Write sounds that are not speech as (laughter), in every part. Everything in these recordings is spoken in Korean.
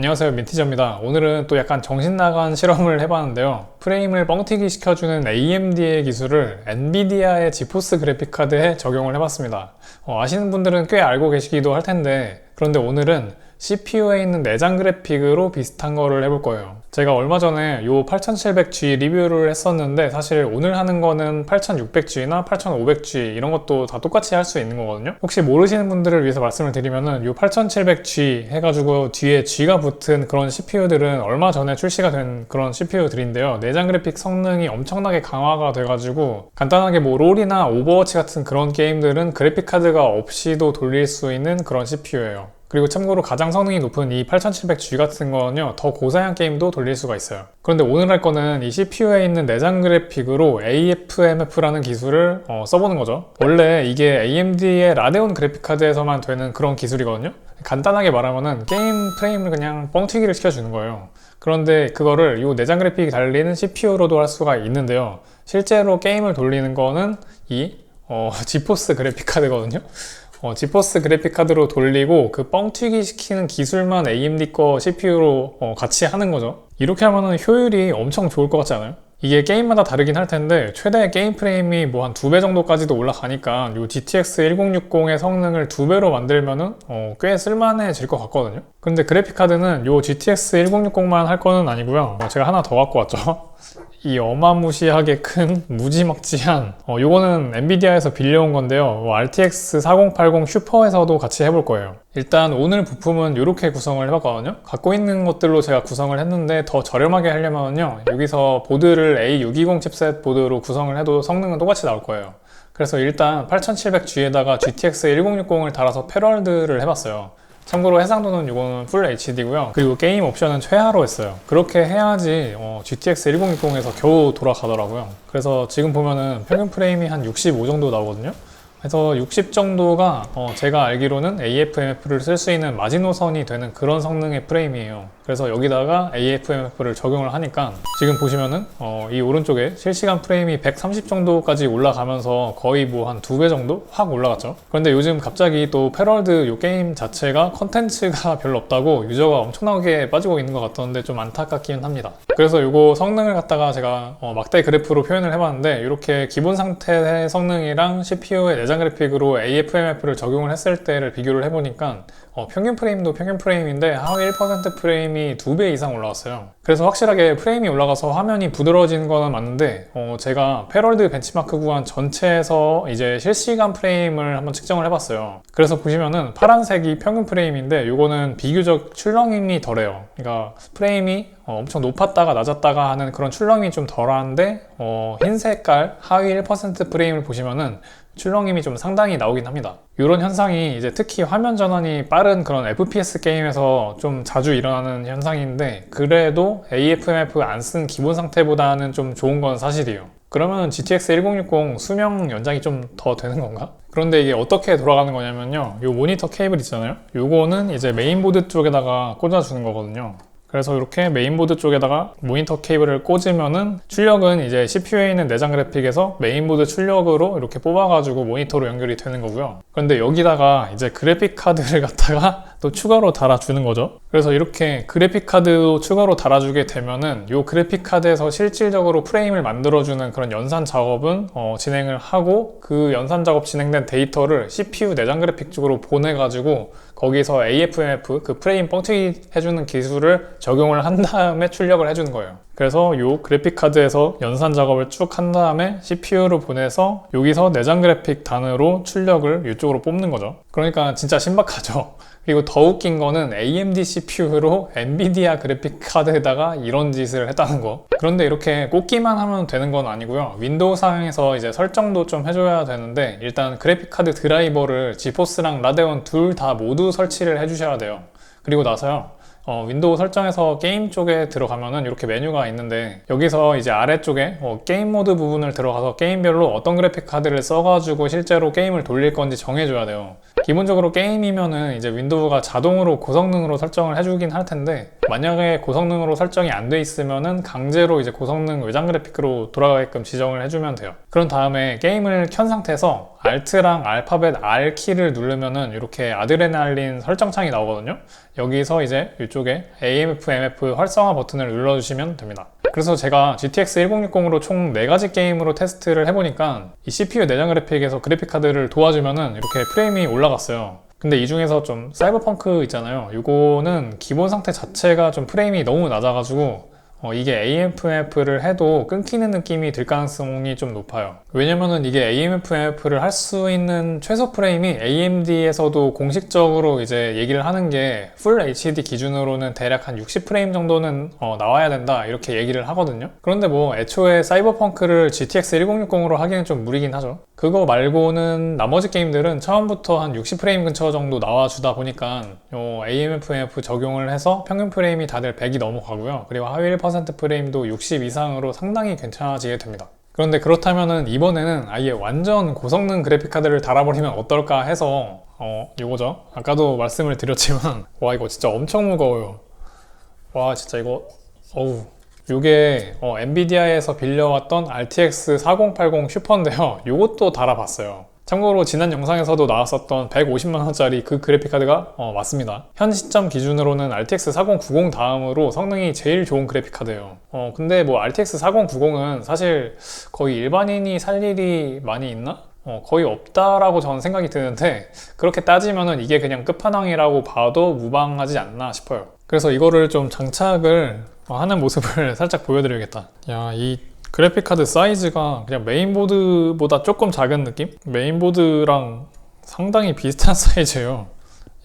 안녕하세요 민티저입니다. 오늘은 또 약간 정신나간 실험을 해봤는데요. 프레임을 뻥튀기 시켜주는 AMD의 기술을 엔비디아의 지포스 그래픽카드에 적용을 해봤습니다. 어, 아시는 분들은 꽤 알고 계시기도 할 텐데 그런데 오늘은 CPU에 있는 내장 그래픽으로 비슷한 거를 해볼 거예요. 제가 얼마 전에 요 8700G 리뷰를 했었는데 사실 오늘 하는 거는 8600G나 8500G 이런 것도 다 똑같이 할 수 있는 거거든요. 혹시 모르시는 분들을 위해서 말씀을 드리면은 요 8700G 해가지고 뒤에 G가 붙은 그런 CPU들은 얼마 전에 출시가 된 그런 CPU들인데요. 내장 그래픽 성능이 엄청나게 강화가 돼가지고 간단하게 뭐 롤이나 오버워치 같은 그런 게임들은 그래픽 카드가 없이도 돌릴 수 있는 그런 CPU예요 그리고 참고로 가장 성능이 높은 이 8700G 같은 거는요 더 고사양 게임도 돌릴 수가 있어요. 그런데 오늘 할 거는 이 CPU에 있는 내장 그래픽으로 AFMF라는 기술을 어, 써보는 거죠. 원래 이게 AMD의 라데온 그래픽 카드에서만 되는 그런 기술이거든요. 간단하게 말하면은 게임 프레임을 그냥 뻥튀기를 시켜주는 거예요. 그런데 그거를 이 내장 그래픽이 달리는 CPU로도 할 수가 있는데요. 실제로 게임을 돌리는 거는 이 어, 지포스 그래픽 카드거든요 어, 지포스 그래픽 카드로 돌리고 그 뻥튀기 시키는 기술만 AMD 거 CPU로 어, 같이 하는 거죠. 이렇게 하면은 효율이 엄청 좋을 것 같지 않아요? 이게 게임마다 다르긴 할 텐데 최대 게임 프레임이 뭐 한 두 배 정도까지도 올라가니까 이 GTX 1060의 성능을 두 배로 만들면은 어, 꽤 쓸만해질 것 같거든요. 근데 그래픽 카드는 이 GTX 1060만 할 거는 아니고요. 어, 제가 하나 더 갖고 왔죠. (laughs) 이 어마무시하게 큰 (laughs) 무지막지한 어, 요거는 엔비디아에서 빌려온 건데요. 뭐 RTX 4080 슈퍼에서도 같이 해볼 거예요. 일단 오늘 부품은 이렇게 구성을 해봤거든요. 갖고 있는 것들로 제가 구성을 했는데 더 저렴하게 하려면요. 여기서 보드를 A620 칩셋 보드로 구성을 해도 성능은 똑같이 나올 거예요. 그래서 일단 8700G에다가 GTX 1060을 달아서 패럴드를 해봤어요 참고로 해상도는 이거는 풀 HD고요. 그리고 게임 옵션은 최하로 했어요. 그렇게 해야지 어, GTX 1060에서 겨우 돌아가더라고요. 그래서 지금 보면은 평균 프레임이 한 65 정도 나오거든요. 그래서 60 정도가 어, 제가 알기로는 AFMF를 쓸 수 있는 마지노선이 되는 그런 성능의 프레임이에요. 그래서 여기다가 AFMF를 적용을 하니까 지금 보시면은 어, 이 오른쪽에 실시간 프레임이 130 정도까지 올라가면서 거의 뭐 한 두 배 정도 확 올라갔죠. 그런데 요즘 갑자기 또 패럴드 요 게임 자체가 컨텐츠가 (laughs) 별로 없다고 유저가 엄청나게 빠지고 있는 것 같던데 좀 안타깝긴 합니다. 그래서 요거 성능을 갖다가 제가 어, 막대 그래프로 표현을 해봤는데 이렇게 기본 상태의 성능이랑 CPU의 내장 그래픽으로 AFMF를 적용을 했을 때를 비교를 해보니까 어, 평균 프레임도 평균 프레임인데 하위 1% 프레임이 두배 이상 올라왔어요. 그래서 확실하게 프레임이 올라가서 화면이 부드러워지는 거는 맞는데 어, 제가 패럴드 벤치마크 구간 전체에서 이제 실시간 프레임을 한번 측정을 해봤어요. 그래서 보시면은 파란색이 평균 프레임인데 이거는 비교적 출렁임이 덜해요. 그러니까 프레임이 어, 엄청 높았다가 낮았다가 하는 그런 출렁임이 좀 덜한데 어, 흰 색깔 하위 1% 프레임을 보시면은 출렁임이 좀 상당히 나오긴 합니다. 이런 현상이 이제 특히 화면 전환이 빠른 그런 FPS 게임에서 좀 자주 일어나는 현상인데 그래도 AFMF 안 쓴 기본 상태보다는 좀 좋은 건 사실이에요. 그러면 GTX 1060 수명 연장이 좀 더 되는 건가? 그런데 이게 어떻게 돌아가는 거냐면요. 이 모니터 케이블 있잖아요. 요거는 이제 메인보드 쪽에다가 꽂아주는 거거든요. 그래서 이렇게 메인보드 쪽에다가 모니터 케이블을 꽂으면은 출력은 이제 CPU에 있는 내장 그래픽에서 메인보드 출력으로 이렇게 뽑아가지고 모니터로 연결이 되는 거고요. 그런데 여기다가 이제 그래픽 카드를 (laughs) 갖다가 또 추가로 달아주는 거죠. 그래서 이렇게 그래픽 카드도 추가로 달아주게 되면은 이 그래픽 카드에서 실질적으로 프레임을 만들어주는 그런 연산 작업은 어, 진행을 하고 그 연산 작업 진행된 데이터를 CPU 내장 그래픽 쪽으로 보내가지고 거기서 AFMF 그 프레임 뻥튀기 해주는 기술을 적용을 한 다음에 출력을 해주는 거예요. 그래서 이 그래픽 카드에서 연산 작업을 쭉 한 다음에 CPU로 보내서 여기서 내장 그래픽 단으로 출력을 이쪽으로 뽑는 거죠. 그러니까 진짜 신박하죠. (laughs) 그리고 더 웃긴 거는 AMD CPU로 엔비디아 그래픽 카드에다가 이런 짓을 했다는 거. 그런데 이렇게 꽂기만 하면 되는 건 아니고요. 윈도우 상에서 이제 설정도 좀 해줘야 되는데 일단 그래픽 카드 드라이버를 지포스랑 라데온 둘 다 모두 설치를 해주셔야 돼요. 그리고 나서요. 어, 윈도우 설정에서 게임 쪽에 들어가면은 이렇게 메뉴가 있는데 여기서 이제 아래쪽에 어, 게임 모드 부분을 들어가서 게임별로 어떤 그래픽 카드를 써가지고 실제로 게임을 돌릴 건지 정해줘야 돼요. 기본적으로 게임이면은 이제 윈도우가 자동으로 고성능으로 설정을 해주긴 할 텐데 만약에 고성능으로 설정이 안 돼 있으면은 강제로 이제 고성능 외장 그래픽으로 돌아가게끔 지정을 해주면 돼요. 그런 다음에 게임을 켠 상태에서 Alt랑 알파벳 R 키를 누르면은 이렇게 아드레날린 설정창이 나오거든요. 여기서 이제 이쪽에 AMF, MF 활성화 버튼을 눌러주시면 됩니다. 그래서 제가 GTX 1060으로 총 4가지 게임으로 테스트를 해보니까 이 CPU 내장 그래픽에서 그래픽 카드를 도와주면은 이렇게 프레임이 올라갔어요. 근데 이 중에서 좀 사이버펑크 있잖아요. 이거는 기본 상태 자체가 좀 프레임이 너무 낮아가지고 어, 이게 AMFMF를 해도 끊기는 느낌이 들 가능성이 좀 높아요. 왜냐면은 이게 AMFMF를 할 수 있는 최소 프레임이 AMD에서도 공식적으로 이제 얘기를 하는 게 Full HD 기준으로는 대략 한 60프레임 정도는 어, 나와야 된다 이렇게 얘기를 하거든요. 그런데 뭐 애초에 사이버펑크를 GTX 1060으로 하기는 좀 무리긴 하죠. 그거 말고는 나머지 게임들은 처음부터 한 60프레임 근처 정도 나와주다 보니까 요 AMFMF 적용을 해서 평균 프레임이 다들 100이 넘어가고요. 그리고 하위 1% 프레임도 60 이상으로 상당히 괜찮아지게 됩니다. 그런데 그렇다면은 이번에는 아예 완전 고성능 그래픽 카드를 달아버리면 어떨까 해서 어 이거죠. 아까도 말씀을 드렸지만 (laughs) 와 이거 진짜 엄청 무거워요. 와 진짜 이거 어우 이게 어, 엔비디아에서 빌려왔던 RTX 4080 슈퍼인데요. 이것도 달아봤어요. 참고로 지난 영상에서도 나왔었던 150만원짜리 그 그래픽카드가 어, 맞습니다. 현 시점 기준으로는 RTX 4090 다음으로 성능이 제일 좋은 그래픽카드예요. 어, 근데 뭐 RTX 4090은 사실 거의 일반인이 살 일이 많이 있나? 어, 거의 없다라고 저는 생각이 드는데 그렇게 따지면은 이게 그냥 끝판왕이라고 봐도 무방하지 않나 싶어요. 그래서 이거를 좀 장착을 하는 모습을 (laughs) 살짝 보여드려야겠다. 야, 이 그래픽 카드 사이즈가 그냥 메인보드보다 조금 작은 느낌? 메인보드랑 상당히 비슷한 (laughs) 사이즈예요.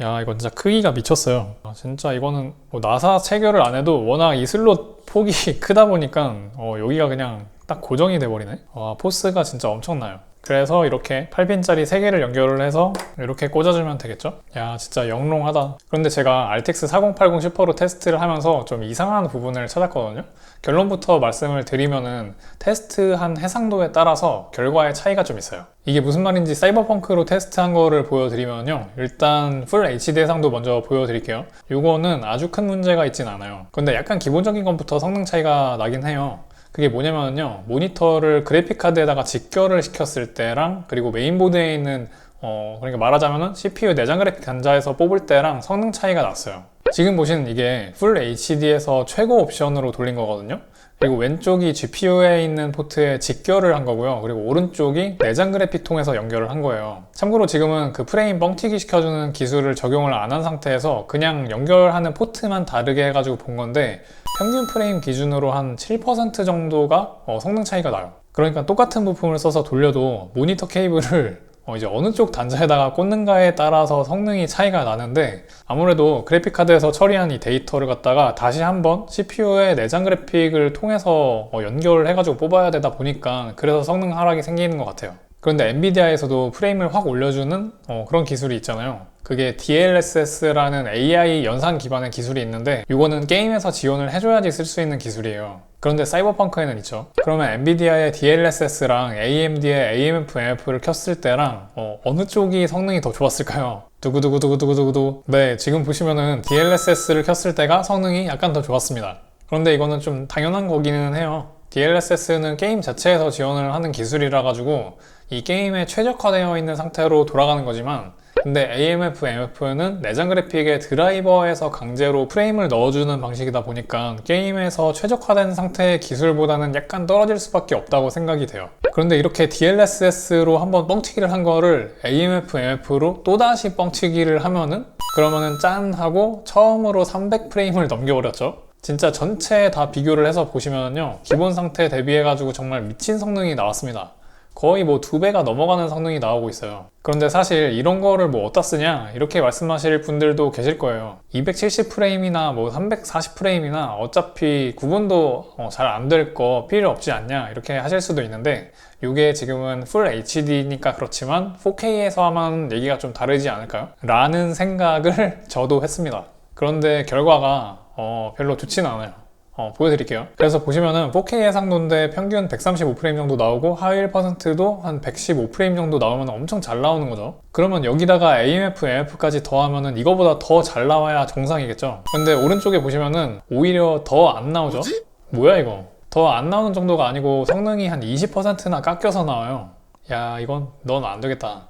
야, 이거 진짜 크기가 미쳤어요. 아, 진짜 이거는 뭐 나사 체결을 안 해도 워낙 이 슬롯 폭이 (laughs) 크다 보니까 어, 여기가 그냥 딱 고정이 돼버리네. 와, 포스가 진짜 엄청나요. 그래서 이렇게 8핀짜리 3개를 연결을 해서 이렇게 꽂아주면 되겠죠? 야 진짜 영롱하다. 그런데 제가 RTX 4080 슈퍼로 테스트를 하면서 좀 이상한 부분을 찾았거든요. 결론부터 말씀을 드리면은 테스트한 해상도에 따라서 결과의 차이가 좀 있어요. 이게 무슨 말인지 사이버펑크로 테스트한 거를 보여드리면요. 일단 풀 HD 해상도 먼저 보여드릴게요. 이거는 아주 큰 문제가 있진 않아요. 근데 약간 기본적인 것부터 성능 차이가 나긴 해요 그게 뭐냐면요 모니터를 그래픽카드에다가 직결을 시켰을 때랑 그리고 메인보드에 있는 어 그러니까 말하자면은 CPU 내장 그래픽 단자에서 뽑을 때랑 성능 차이가 났어요. 지금 보시는 이게 풀 HD에서 최고 옵션으로 돌린 거거든요 그리고 왼쪽이 GPU에 있는 포트에 직결을 한 거고요. 그리고 오른쪽이 내장 그래픽 통해서 연결을 한 거예요. 참고로 지금은 그 프레임 뻥튀기 시켜주는 기술을 적용을 안 한 상태에서 그냥 연결하는 포트만 다르게 해가지고 본 건데 평균 프레임 기준으로 한 7% 정도가 어, 성능 차이가 나요. 그러니까 똑같은 부품을 써서 돌려도 모니터 케이블을 어 이제 어느 쪽 단자에다가 꽂는가에 따라서 성능이 차이가 나는데 아무래도 그래픽카드에서 처리한 이 데이터를 갖다가 다시 한번 CPU의 내장 그래픽을 통해서 어 연결을 해가지고 뽑아야 되다 보니까 그래서 성능 하락이 생기는 것 같아요. 그런데 엔비디아에서도 프레임을 확 올려주는 어 그런 기술이 있잖아요. 그게 DLSS라는 AI 연산 기반의 기술이 있는데 이거는 게임에서 지원을 해줘야지 쓸 수 있는 기술이에요. 그런데 사이버펑크에는 있죠. 그러면 엔비디아의 DLSS랑 AMD의 AMF-MF를 켰을 때랑 어, 느 쪽이 성능이 더 좋았을까요? 두구두구두구두구두구 네, 지금 보시면은 DLSS를 켰을 때가 성능이 약간 더 좋았습니다. 그런데 이거는 좀 당연한 거기는 해요. DLSS는 게임 자체에서 지원을 하는 기술이라 가지고 이 게임에 최적화되어 있는 상태로 돌아가는 거지만 근데 AMF, MF는 내장 그래픽의 드라이버에서 강제로 프레임을 넣어주는 방식이다 보니까 게임에서 최적화된 상태의 기술보다는 약간 떨어질 수밖에 없다고 생각이 돼요. 그런데 이렇게 DLSS로 한번 뻥튀기를 한 거를 AMF, MF로 또다시 뻥튀기를 하면은 그러면은 짠 하고 처음으로 300프레임을 넘겨버렸죠. 진짜 전체 다 비교를 해서 보시면요 기본 상태 대비해가지고 정말 미친 성능이 나왔습니다 거의 뭐 두 배가 넘어가는 성능이 나오고 있어요. 그런데 사실 이런 거를 뭐 어디다 쓰냐 이렇게 말씀하실 분들도 계실 거예요. 270프레임이나 뭐 340프레임이나 어차피 구분도 어, 잘안 될 거 필요 없지 않냐 이렇게 하실 수도 있는데 이게 지금은 풀 HD니까 그렇지만 4K에서 하면 얘기가 좀 다르지 않을까요? 라는 생각을 (laughs) 저도 했습니다. 그런데 결과가 어, 별로 좋지는 않아요. 어, 보여드릴게요. 그래서 보시면은 4K 해상도인데 평균 135프레임 정도 나오고 하위 1%도 한 115프레임 정도 나오면 엄청 잘 나오는 거죠. 그러면 여기다가 AMF, MF까지 더하면은 이거보다 더 잘 나와야 정상이겠죠. 근데 오른쪽에 보시면은 오히려 더 안 나오죠. 뭐지? 뭐야 이거? 더 안 나오는 정도가 아니고 성능이 한 20%나 깎여서 나와요. 야 이건 넌 안 되겠다.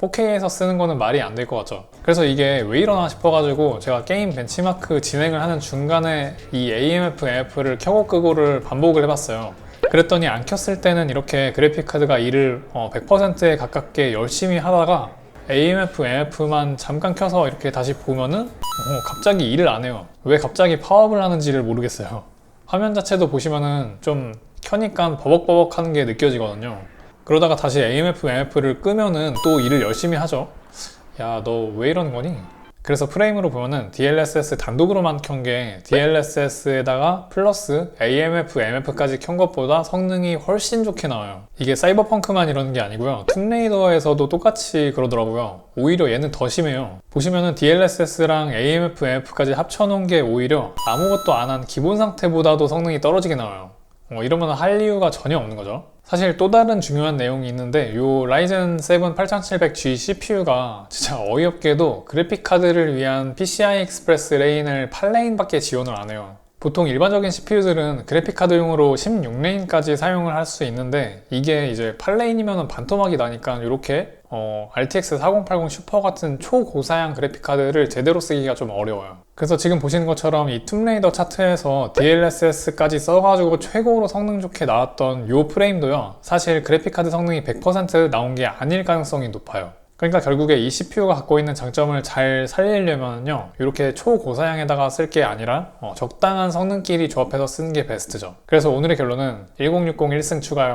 4K에서 쓰는 거는 말이 안 될 것 같죠. 그래서 이게 왜 이러나 싶어가지고 제가 게임 벤치마크 진행을 하는 중간에 이 AMF, MF를 켜고 끄고를 반복을 해봤어요. 그랬더니 안 켰을 때는 이렇게 그래픽카드가 일을 어, 100%에 가깝게 열심히 하다가 AMF, MF만 잠깐 켜서 이렇게 다시 보면은 어, 갑자기 일을 안 해요. 왜 갑자기 파업을 하는지를 모르겠어요. 화면 자체도 보시면은 좀 켜니까 버벅버벅 하는 게 느껴지거든요. 그러다가 다시 AMF, MF를 끄면은 또 일을 열심히 하죠. 야, 너 왜 이러는 거니? 그래서 프레임으로 보면은 DLSS 단독으로만 켠 게 DLSS에다가 플러스 AMF, MF까지 켠 것보다 성능이 훨씬 좋게 나와요. 이게 사이버펑크만 이러는 게 아니고요. 툼레이더에서도 똑같이 그러더라고요. 오히려 얘는 더 심해요. 보시면은 DLSS랑 AMF, MF까지 합쳐놓은 게 오히려 아무것도 안 한 기본 상태보다도 성능이 떨어지게 나와요. 어, 이러면 할 이유가 전혀 없는 거죠. 사실 또 다른 중요한 내용이 있는데 요 라이젠 7 8700G CPU가 진짜 어이없게도 그래픽 카드를 위한 PCI 익스프레스 레인을 8레인밖에 지원을 안 해요. 보통 일반적인 CPU들은 그래픽 카드용으로 16레인까지 사용을 할 수 있는데 이게 이제 8레인이면 반토막이 나니까 이렇게 어, RTX 4080 슈퍼 같은 초고사양 그래픽 카드를 제대로 쓰기가 좀 어려워요. 그래서 지금 보시는 것처럼 이 툼레이더 차트에서 DLSS까지 써가지고 최고로 성능 좋게 나왔던 요 프레임도요. 사실 그래픽 카드 성능이 100% 나온 게 아닐 가능성이 높아요. 그러니까 결국에 이 CPU가 갖고 있는 장점을 잘 살리려면요 이렇게 초고사양에다가 쓸 게 아니라 어, 적당한 성능끼리 조합해서 쓰는 게 베스트죠 그래서 오늘의 결론은 1060 1승 추가요